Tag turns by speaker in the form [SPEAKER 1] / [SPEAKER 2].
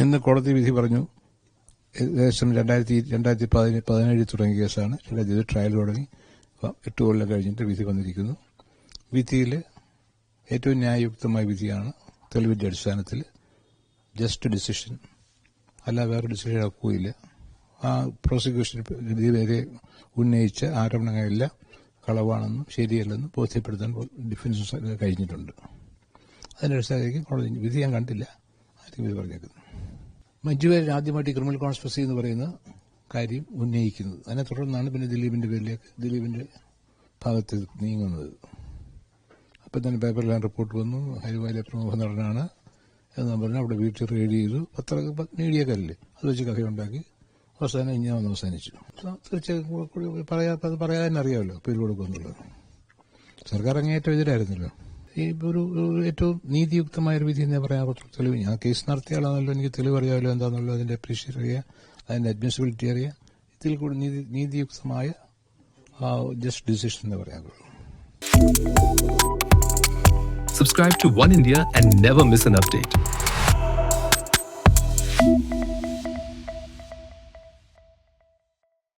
[SPEAKER 1] ഇന്ന് കോടതി വിധി പറഞ്ഞു. ഏകദേശം രണ്ടായിരത്തി രണ്ടായിരത്തി പതിനേഴ് പതിനേഴിൽ തുടങ്ങിയ കേസാണ്. ഇരുപത് ട്രയൽ തുടങ്ങി. എട്ട് കൊല്ലം കഴിഞ്ഞിട്ട് വിധി വന്നിരിക്കുന്നു. വിധിയിൽ ഏറ്റവും ന്യായയുക്തമായ വിധിയാണ് തെളിവിന്റെ അടിസ്ഥാനത്തിൽ ജസ്റ്റ് ഡിസിഷൻ. അല്ല വേറെ ഡിസിഷൻ ആക്കുകയില്ല ആ പ്രോസിക്യൂഷൻ ഇതുവരെ ഉന്നയിച്ച ആരോപണങ്ങളെല്ലാം. കളവാണെന്നും ശരിയല്ലെന്നും ബോധ്യപ്പെടുത്താൻ ഡിഫൻസ് കഴിഞ്ഞിട്ടുണ്ട്. അതിനടിസ്ഥാനത്തേക്ക് കോടതി വിധി ഞാൻ കണ്ടില്ല. ആദ്യം വിധി പറഞ്ഞേക്കുന്നു. മഞ്ജുവാര്യൻ ആദ്യമായിട്ട് ക്രിമിനൽ കോൺസ്പെസി എന്ന് പറയുന്ന കാര്യം ഉന്നയിക്കുന്നത്. അതിനെ തുടർന്നാണ് പിന്നെ ദിലീപിന്റെ പേരിലേക്ക് ദിലീപിന്റെ ഭാഗത്ത് നീങ്ങുന്നത്. അപ്പം തന്നെ പേപ്പറിലാണ് റിപ്പോർട്ട് വന്നു. ഹരിവാലെ പ്രമുഖ നടനാണ്. എന്ന് പറഞ്ഞാൽ അവിടെ വീട്ടിൽ റെയ്ഡ് ചെയ്തു. പത്ര മീഡിയക്കാരില്ലേ? അത് വെച്ച് കഥയുണ്ടാക്കി. അവസാനം ഇങ്ങനെ വന്ന് അവസാനിച്ചു. തീർച്ചയായും പറയാത്ത അത് അറിയാമല്ലോ പേര് കൊടുക്കുന്നുള്ളത് സർക്കാർ അങ്ങേയറ്റം എതിരായിരുന്നല്ലോ. ഈ ഒരു ഏറ്റവും നീതിയുക്തമായ ഒരു വിധി എന്നേ പറയാൻ പറ്റും തെളിവ് ഞാൻ കേസ് നടത്തിയാളാണല്ലോ എനിക്ക് തെളിവ് അറിയാമല്ലോ എന്താണെന്നുള്ളത് അതിന്റെ അപ്രീഷിയേറ്റ് അറിയാം അതിന്റെ അഡ്മിസിബിലിറ്റി അറിയാം ഇതിൽ കൂടി നീതി നീതിയുക്തമായ ജസ്റ്റ് ഡിസിഷൻ എന്ന് പറയാൻ പറ്റുള്ളൂ
[SPEAKER 2] Subscribe to One India and never miss an update.